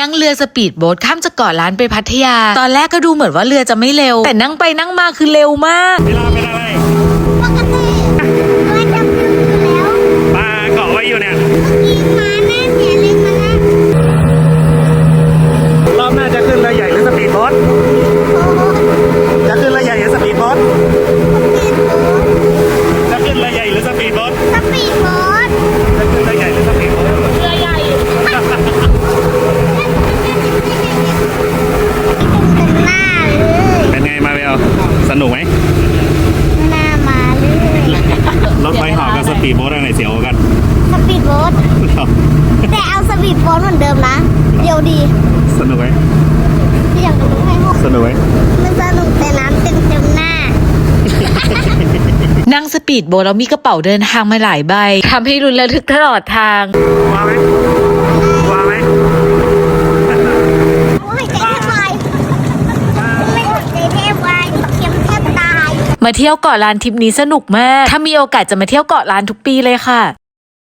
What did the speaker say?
นั่งเรือสปีดโบ๊ทข้ามจากเกาะล้านไปพัทยา ตอนแรกก็ดูเหมือนว่าเรือจะไม่เร็ว แต่นั่งไปนั่งมาคือเร็วมาก เวลาเป็นอะไร ปีดโบ๊ทอะไรเสียวกว่ากันสปีดโบ๊ทแต่เอาสปีดโบ๊ทเหมือนเดิมนะ เดี๋ยวดีสนุกไหมที่อย่างกับลูกให้พวกสนุกไหมมันสนุกแต่น้ำเต็มเต็มๆหน้า นั่งสปีดโบ๊ทแล้วมีกระเป๋าเดินทางมาหลายใบทำให้รุนระทึกตลอดทางว้าไหมว้าไหม โอ้ยใจแทบวายไม่หมดใจแทบวายเข็มแทบตาย มาเที่ยวเกาะล้านทริปนี้สนุกมาก ถ้ามีโอกาสจะมาเที่ยวเกาะล้านทุกปีเลยค่ะ